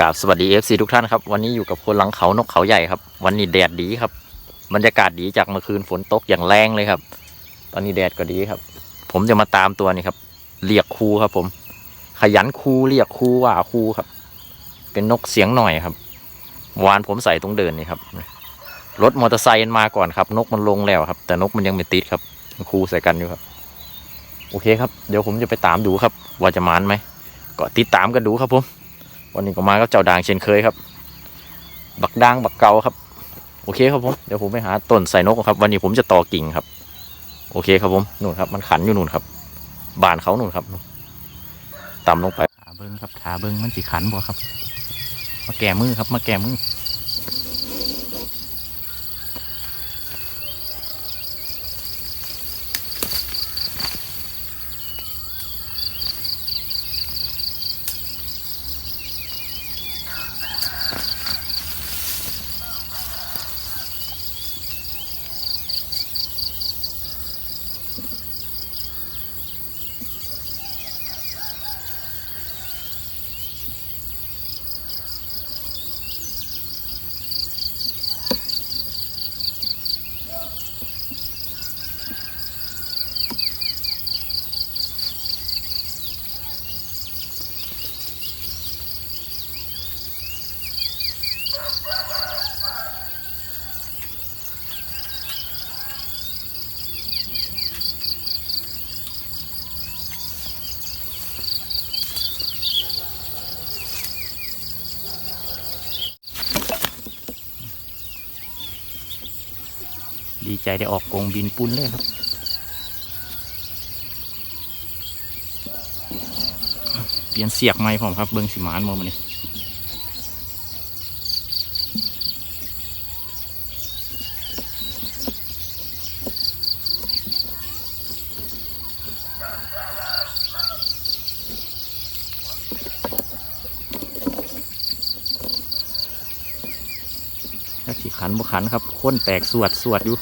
กราบสวัสดีเอฟซีทุกท่านครับ วันนี้อยู่กับคนหลังเขานกเขาใหญ่ครับ วันนี้แดดดีครับบรรยากาศดีจากเมื่อคืนฝนตกอย่างแรงเลยครับ ตอนนี้แดดก็ดีครับ ผมจะมาตามตัวนี่ครับเรียกครูครับ ผม ขยันครูเรียกครูว่าครูครับ เป็นนกเสียงหน่อยครับวานผมใส่ตรงเดินนี่ครับรถมอเตอร์ไซค์มาก่อนครับ นกมันลงแล้วครับ แต่นกมันยังไม่ติดครับครูใส่กันอยู่ครับ โอเคครับ เดี๋ยวผมจะไปตามดูครับ ว่าจะมานไหมก็ติดตามกันดูครับผม วันนี้ก็มากับเจ้าด่างเช่นเคยครับ บักด่างบักเกาครับ โอเคครับผมเดี๋ยวผมไปหาต้นใส่นกครับ วันนี้ผมจะต่อกิ่งครับ โอเคครับผมนู่นครับ มันขันอยู่นู่นครับ บานเขานู่นครับต่ำลงไปขาเบิ้งครับขาเบิ้งมันสีขันบ่ครับ มาแก่มือครับ มาแก่มือ ดีใจได้ออกกรงบินปุ้นเลยครับเปลี่ยนเสียกไม้ผมครับเบิ้งสีมานมามันนี่ถ้าขีขันบุขันครับค้นแตกสวดสวดอยู่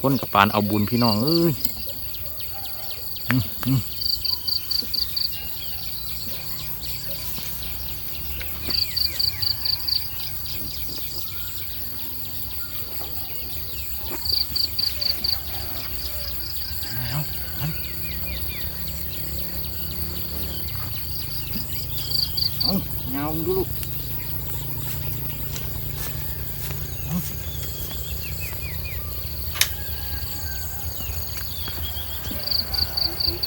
ค้นกับปานเอาบุญพี่น้องเอ้ยเอาเงาดูลูก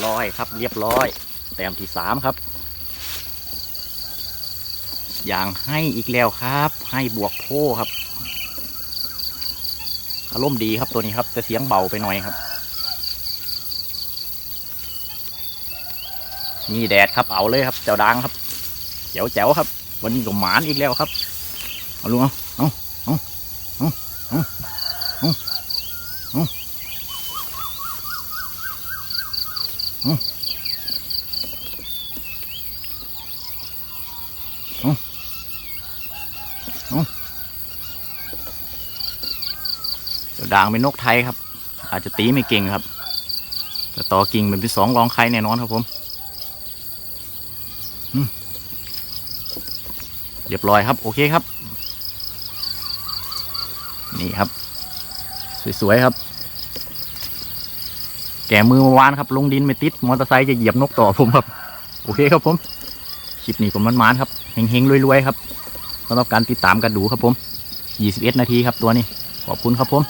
รียบร้อยครับ เรียบร้อย แต้มที่สามครับ อย่างให้อีกแล้วครับ ให้บวกโพครับ อารมณ์ดีครับตัวนี้ครับแต่เสียงเบาไปหน่อยครับนี่แดดครับเอาเลยครับ เจ้าดังครับแจ๋วแจ๋วครับ วันนี้ก็หมานอีกแล้วครับ เอาลุงเอาเอาเอาเอาเอาเอาเอาเอาเอาเอาเจ้า ด่างเป็นนกไทยครับ อาจจะตีไม่เก่งครับ แต่ต่อกิ่งเป็นที่สองรองใครแน่นอนครับผมเรียบร้อยครับ โอเคครับ นี่ครับ สวย ๆ ครับ แก่มือเมื่อวานครับ ลงดินไม่ติดมอเตอร์ไซค์จะเหยียบนกต่อผมครับ โอเคครับผมคลิปนี้ผมมันมานๆครับเฮงๆรวยๆครับสำหรับการติดตามกันดูครับผม 21 นาทีครับตัวนี้ ขอบคุณครับผม